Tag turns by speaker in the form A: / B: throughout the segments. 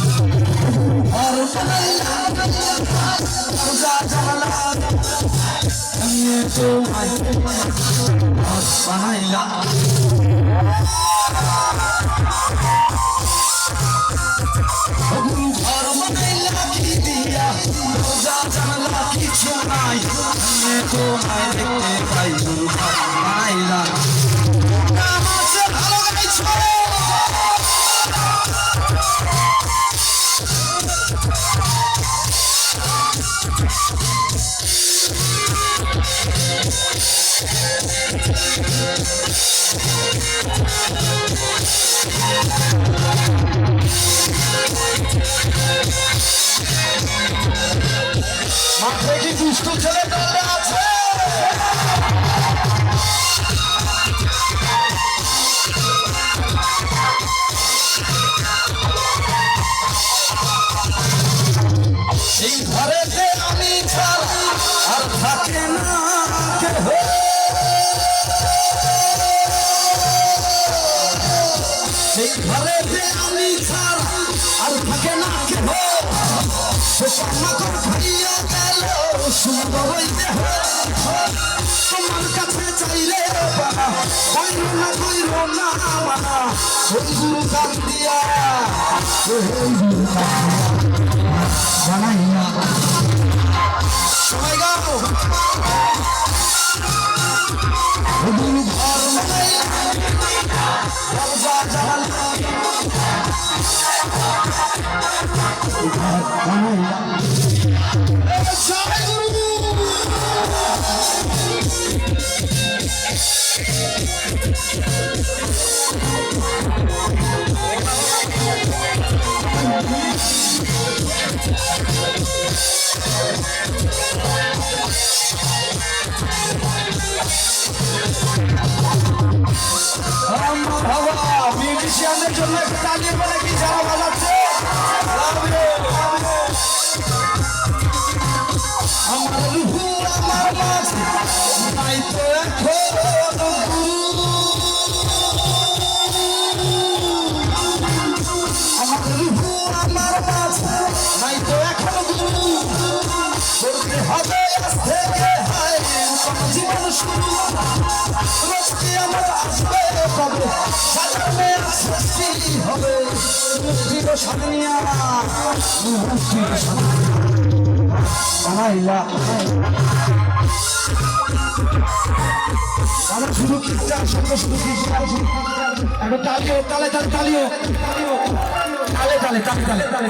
A: और बनाइला दरजा जला ये আমি তোমায় দেখতে পাই ঘর এই ঘরেতে আমি ছাড়া আর থাকে না সেই আমি ছাড়া আর থাকে না কেহ বাবা কইল না কইল না বাবা ওই গুরু কান দিয়া ওই গুরু কান দিয়া জানাই না সবাই গাও ও ঘর নাই দরজা জানালা ঘর গুরু মিউজিশিয়ানদের. আমার রুহু আমার মাঝে নাই তো এখন আজ থেকে হায় নতুন জীবন শুরু রোজকে আমার আসবে কবে সাজাবে সৃষ্টি হবে মুক্তির সাধনিয়া মুক্তির বানাইলা আমরা শুধু খ্রিস্টান সঙ্গ শুধু খ্রিস্টান এখন তালিও তালে তালে তালিও তালে তালে তালে তালে তালে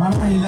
A: তোমায়